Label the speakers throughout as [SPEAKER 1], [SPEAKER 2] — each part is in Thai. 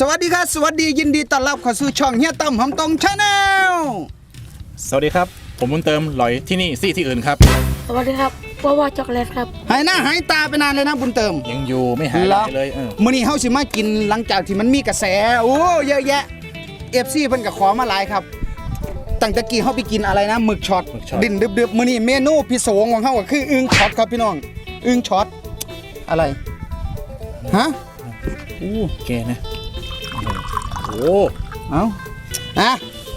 [SPEAKER 1] สวัสดีครับ สวัสดียินดีต้อนรับเข้าสู่ช่องเฮียตั้มหอมตรงชาแนล
[SPEAKER 2] สวัสดีครับ ผมบุญเติมหลอยที่นี่ซี่ที่อื่นครับ
[SPEAKER 3] สวัสดีครับว่าว่าช็อกโกแลตครับ
[SPEAKER 1] หายหน้าหายตาไปนานเลยนะบุญเติม
[SPEAKER 2] ยังอยู่ไม่หาย
[SPEAKER 1] เหรอ
[SPEAKER 2] ไปเลยเออ
[SPEAKER 1] มื้อนี้เฮาสิมากินหลังจากที่มันมีกระแส โอ้เยอะแยะ FC เพิ่นก็ขอมาหลายครับตั้งแต่กี้เฮาไปกินอะไรนะหมึกช็อตดินดึบๆมื้อนี้เมนูพิโสของเฮาก็คืออึ่งช็อตครับพี่น้องอึ่งช็อตอะไรฮะ
[SPEAKER 2] โอ้แกนะ โอ้
[SPEAKER 1] เอ้าอะ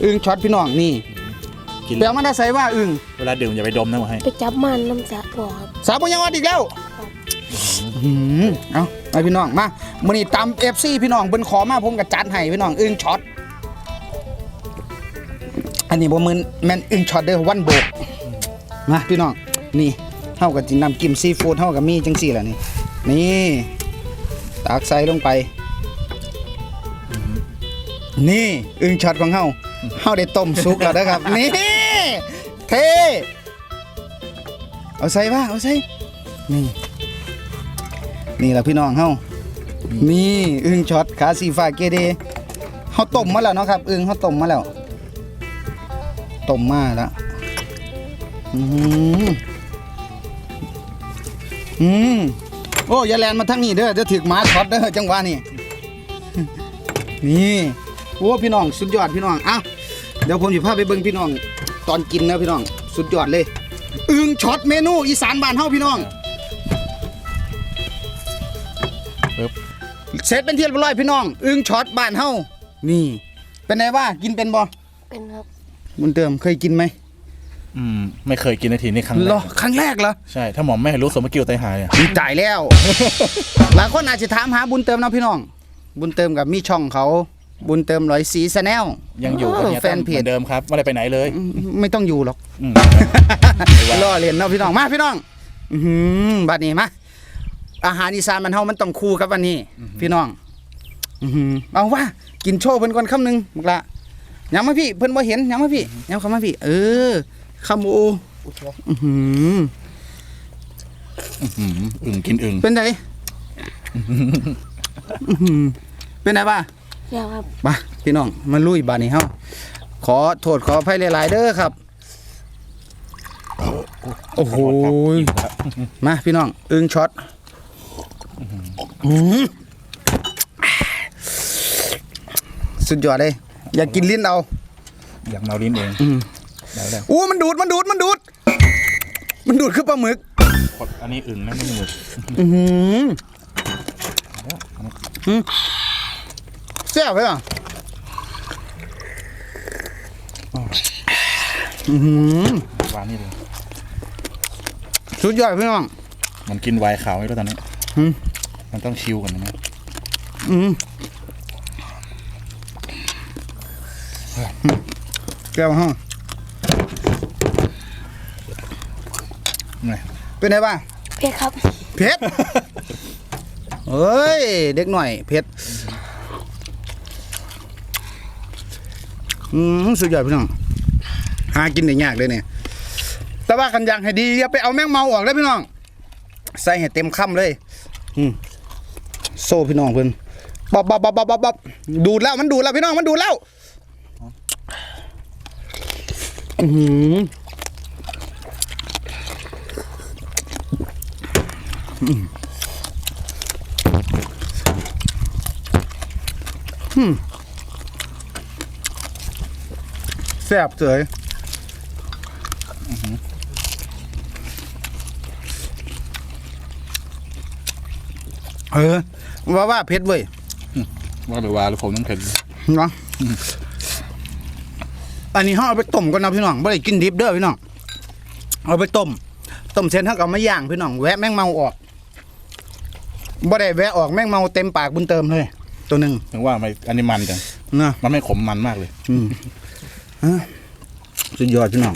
[SPEAKER 1] อึ่งช็อตพี่น้องนี่
[SPEAKER 2] กิน
[SPEAKER 1] แปลมาได้ใส่ว่าอึ่ง
[SPEAKER 2] เวลาดื่มอย่าไปดมนะว่าให้
[SPEAKER 3] ไปจับมันน้ำสะบ่อครับ
[SPEAKER 1] สาวปัญญาวัดอีกแล้วอื้อหือเอาไปพี่น้องมามื้อนี้ตำ FC พี่น้องเพิ่นขอมาผมก็จัดให้พี่น้องอึ่งช็อตอันนี้บ่แม่นแม่นอึ่งช็อตเด้อวันโบกมาพี่น้องนี่เฮาก็สินำกิมซีฟู้ดเฮาก็มีจังซี่แหละนี่นี่ตักใส่ลงไป นี่อึ่งช็อตของเฮาเฮาได้ต้มสุกแล้วนะครับ นี่เทเอาใส่ว่าเอาใส่นี่นี่แหละพี่น้องเฮานี่อึ่งช็อตขาสีฟ้าเกเดเฮาต้มมาแล้วเนาะครับอึ่งเฮาต้มมาแล้วต้มมาแล้วอืมอืมโอ้อย่าแลนมาทางนี้เด้อเดี๋ยวถึกหมาช็อตเด้อจังหวะนี้นี่ โอ้พี่น้องสุดยอดพี่น้องเอ้าเดี๋ยวผมจะพาไปเบิ่งพี่น้องตอนกินนะพี่น้องสุดยอดเลยอึ่งช็อตเมนูอีสานบ้านเฮาพี่น้อง
[SPEAKER 2] ปึ๊บ
[SPEAKER 1] เสร็จเป็นที่เรียบร้อยพี่น้องอึ่งช็อตบ้านเฮานี่ เป็นไงว่ากินเป็นบ่
[SPEAKER 3] เป็นครับ
[SPEAKER 1] บุญเติมเคยกินไหม
[SPEAKER 2] อืมไม่เคยกินนาทีนี่ครั้งแร
[SPEAKER 1] เหรอกครั้งแรกเหรอ
[SPEAKER 2] ใช่ถ้าหมอมไม่ให้รู้สมมกิวไตหายอะ
[SPEAKER 1] ดีตายแล้วหลายคนอาจจะถามหาบุญเติมนะพี่น้อง บุญเติมกับมีช่องเขา บุญเติมร้อยสีแนล
[SPEAKER 2] ยังอยู่กับเนี่ย
[SPEAKER 1] แฟนเพ
[SPEAKER 2] เหมื
[SPEAKER 1] จ
[SPEAKER 2] อนเดิมครับไม่ได้ไปไหนเลย
[SPEAKER 1] ไม่ต้องอยู่หรอก
[SPEAKER 2] อืม
[SPEAKER 1] ล่อเรียนเนาะพี่น้องมาพี่น้อง อือหือบัดนี้มาอาหารอีสานมันเฮามันต้องคู่กับวันนี้ พี่น้อง อือหือเอาว่ากินโชว์เพิ่นก่อนคำหนึงบักละยังมาพี่เพิ่นบ่เห็นยังมาพี่ยังเข้ามาพี่ เออคำโออือหือ
[SPEAKER 2] อืมอึ่งกินอึ่ง
[SPEAKER 1] เป็นไงอื้อหือเป็นไงบ้า
[SPEAKER 3] เดี๋ยวครับ
[SPEAKER 1] มาพี่น้องมาลุยบาดนี้เฮาขอโทษขออภัยหลายๆเด้อครับโอ้โหมาพี่น้องอึ้งช็อตอื้อหือสุดยอดเลยอยากกินลิ้นเอา
[SPEAKER 2] อยากเมาลิ้นเอง
[SPEAKER 1] อืม
[SPEAKER 2] ได้แล้ว
[SPEAKER 1] อู้มันดูดมันดูดมันดูด มันดูดคือปลาหมึก
[SPEAKER 2] กดอันนี้อึ่งนะไม่หมึก
[SPEAKER 1] อือหืออืม แซ่บเลยอะอือหือ
[SPEAKER 2] วางนี่เลย
[SPEAKER 1] สุดยอดพี่น้อง
[SPEAKER 2] มันกินไวน์ขาวให้ด้วตอนนี้
[SPEAKER 1] อืม
[SPEAKER 2] มันต้องชิวกันนะ
[SPEAKER 1] อืมแก้วห้อง
[SPEAKER 2] ไง
[SPEAKER 1] เป็นไงบ้าง
[SPEAKER 3] เผ็ดครับ
[SPEAKER 1] เผ็ดเฮ้ย เด็กหน่อยเผ็ด อืมสุดยอดพี่น้อง หากินได้ยากเลยเนี่ย แต่ว่าคันยากให้ดีอย่าไปเอาแมงเมาออกเลยพี่น้อง ใส่ให้เต็มคำเลย อืมโซ่พี่น้องเพิ่นบ๊อบบ๊อบบ๊อบบ๊อบบ๊อบบ๊อบดูดแล้วมันดูดแล้วพี่น้องมันดูดแล้ว อือหืออืม แซ่บเสยเออ ว่าว่าเผ็ดเว้ย
[SPEAKER 2] ว่าหรือว่าหรือผมต้องเผ็ด
[SPEAKER 1] เนาะอันนี้ห่อเอาไปต้มก่อนนะพี่น้องไม่ได้กินดิบเด้อพี่น้องเอาไปต้มต้มเสร็จเขาก็เอามาย่างพี่น้องแวะแมงเมาออกบ่ได้แวะออกแมงเมาเต็มปากบุญเติมเลย ตัวหนึ่ง
[SPEAKER 2] ถึงว่ามันอันนี้มันจัง
[SPEAKER 1] นะ
[SPEAKER 2] มันไม่ขมมันมากเลย
[SPEAKER 1] อืมฮะ สุดยอดพี่น้อง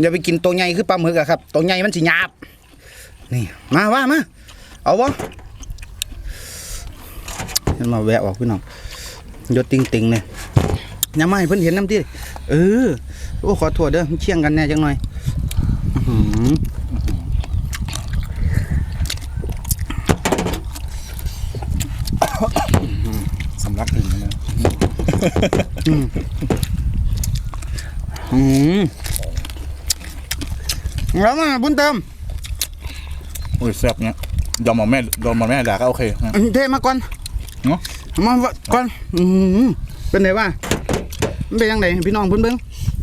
[SPEAKER 1] อย่าไปกินตัวใหญ่คือปลาหมึกอะครับตัวใหญ่มันสิหยาบนี่มาว่ามาเอาวะเห็นมาแวะออกพี่น้องยศติงติงๆเลยอย่ามาให้เพิ่นเห็นน้ำที่เออโอ้ขอโทษเด้อเชี่ยงกันแน่จังหน่อย
[SPEAKER 2] สำลักอึ่ง
[SPEAKER 1] อืมอืม แล้วมาบุญเติม
[SPEAKER 2] อุ้ยแซ่บเนี้ยยอมหมอแม่ยอมหมอแม่ด่าก็โอเคนะ
[SPEAKER 1] อันเทมาก่อน
[SPEAKER 2] เนาะ
[SPEAKER 1] มาว่าก่อนอืมเป็นไงวะมันเป็นยังไงให้พี่น้องเพิ่นเบิ่ง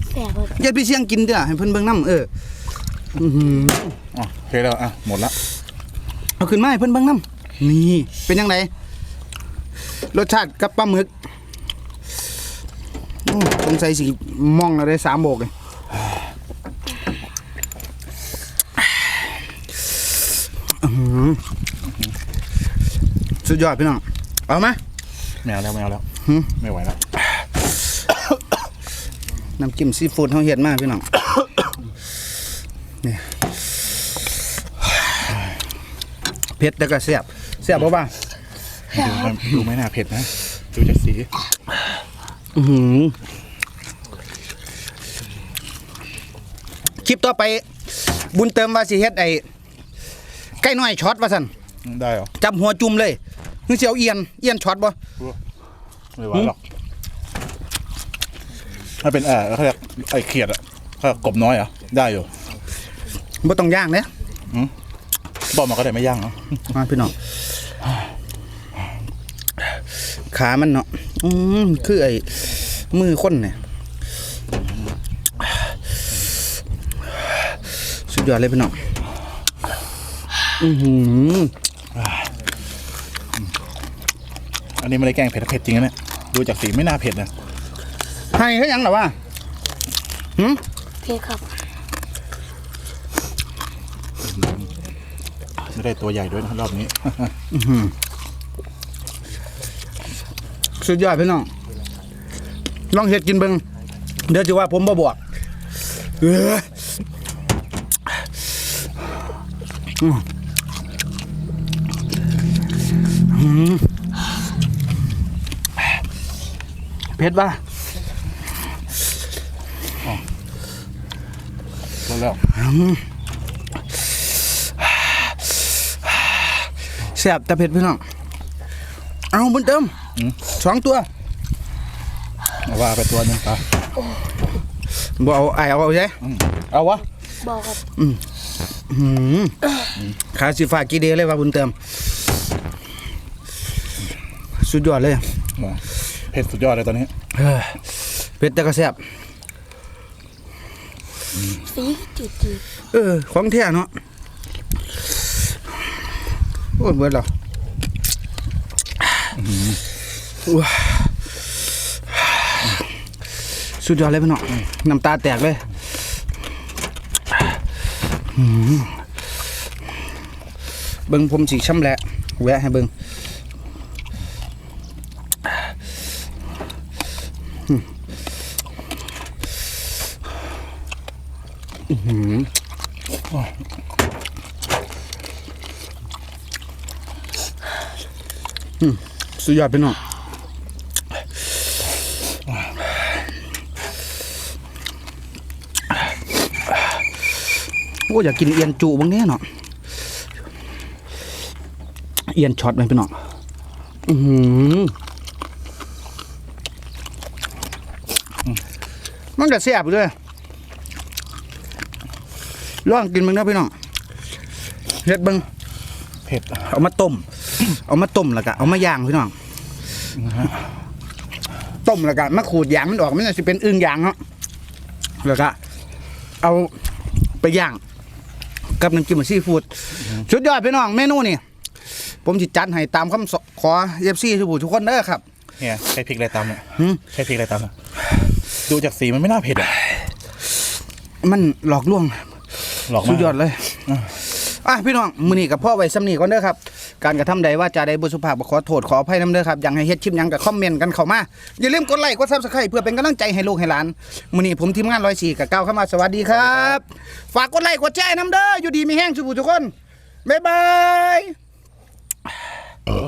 [SPEAKER 3] แสบครับ
[SPEAKER 1] อย่าพี่เสียงกินเด้อให้เพิ่นเบิ่งนํเอออื้อหือ
[SPEAKER 2] อ๋อโอเคแล้วอะหมดละ
[SPEAKER 1] เอาขึ้นมาให้เพิ่นเบิ่งนํนี่เป็นยังไงรสชาติกับปลาหมึกโอ้สงสัยสิมองแล้วได้สามโบกเลยอื้อหือ สุดยอดพี่น้อง เอาไหม
[SPEAKER 2] ไม่เอาแล้วไม่เอาแล้ว
[SPEAKER 1] หืม
[SPEAKER 2] ไม่ไหวแล้ว
[SPEAKER 1] น้ำจิ้มซีฟู้ดเขาเฮ็ดมากพี่น้องนี่เผ็ดแต่ก็แซ่บแซ่บบ่บ้า
[SPEAKER 2] ดูไม่ดูไม่น่าเผ็ดนะ ดูจากสี
[SPEAKER 1] อือหือคลิปต่อไป บุญเติมว่าสิเฮ็ดไอ้ไก่น้อยช็อตว่าซั่น
[SPEAKER 2] ได้เหรอ
[SPEAKER 1] จับหัวจุ่มเลย คือสิเอาเอียนเอียนช็อตบ่
[SPEAKER 2] ไม่ไหวหรอกถ้าเป็นเออเขาเรียกไอ้เขียดอะเขาเรียกกบน้อยเหรอะได้อยู่
[SPEAKER 1] บ่ต้องย่างเด้
[SPEAKER 2] บอกมาก็ได้ไม่ย่างเนาะ
[SPEAKER 1] มาพี่น้องขามันเนาะอืมคือไอ้มือคนเนี่ยสุดยอดเลยพี่น้องอือหือ
[SPEAKER 2] อันนี้ไม่ได้แกล้งเผ็ดเผ็ดจริงนะเนี่ยดูจากสีไม่น่าเผ็ดนะ
[SPEAKER 1] ให้เขายังหรอวะหืม
[SPEAKER 3] เพชรครับ
[SPEAKER 2] ไม่ได้ตัวใหญ่ด้วยนะรอบนี้
[SPEAKER 1] สุดยอดพี่น้อง ลองเฮ็ดกินเบิ่งเดี๋ยวจะว่าผมบ่บอกเอ้ยอืม อืมเผ็ดป่ะ
[SPEAKER 2] ก็แล้ว
[SPEAKER 1] แซ่บแต่เผ็ดพี่น้อง เอาบุญเติมสองตัว
[SPEAKER 2] เอาว่าไปตัวหนึงไป
[SPEAKER 1] บ่เอาไอเอาเอาใช่
[SPEAKER 2] เอาวะ
[SPEAKER 3] บอกครับ
[SPEAKER 1] หืมขาสีฟ้ากี่เดเลยว่าบุญเติม สุดยอดเลย
[SPEAKER 2] มา เผ็ดสุดยอดเลยตอนนี้
[SPEAKER 1] เอ้ยเป็ดแต่ก็แซ่บ
[SPEAKER 3] สีจืดจืด
[SPEAKER 1] เออ ของแท้เนาะโอ้ยเบิดแล้วว้าสุดยอดเลยพี่น้องน้ำตาแตกเลยหืมเบิ่งผมสีช้ำแหละแวะให้เบิ่ง สุดยอดพี่น้องโอ้อยากกินเอียนจุบางเนี้ยเนาะเอียนช็อตไหมพี่น้องอือหือ มันก็แซ่บอยู่เลยลองกินมึงนะพี่น้องเฮ็ดเบิ่ง
[SPEAKER 2] เผ็ดอะ
[SPEAKER 1] เอามาต้ม เอามาต้มแล้วก็เอามาย่างพี่น้องต้มแล้วก็มาขูดยางมันออกมันจะเป็นอึ่งยางเนาะแล้วก็เอาไปย่าง กับน้ำจิ้มซีฟู้ดสุดยอดพี่น้องเมนูนี่ผมจิจัดให้ตามคำสขอเอฟซีทุกผู้ทุกคนเด้อครับ
[SPEAKER 2] เนี่ยใช้พริกอะไรตำเนี่ย
[SPEAKER 1] หืม
[SPEAKER 2] ใช้พริกอะไรตำอะ ดูจากสีมันไม่น่าเผ็ดอะ
[SPEAKER 1] มันหลอกลวง
[SPEAKER 2] หลอกมาก
[SPEAKER 1] สุดยอดเลยอะพี่น้องมื้อนี้กับพ่อไว้สำนีก่อนเด้อครับ การกระทำใดว่าจะได้บุสุภาพขอโทษขออภัยนํเด้อครับอยากให้เฮ็ดคลิปหยังก็คอมเมนต์กันเข้ามา อย่าลืมกดไลค์กด Subscribe เพื่อเป็นกำลังใจให้ลูกให้หลานมื้อนี้ผมทีมงาน104กับก้าวเข้ามาสวัสดีครับ ฝากกดไลค์กดแชร์นํเด้ออยู่ดีมีแห้งสุขทุกคนบ๊ายบาย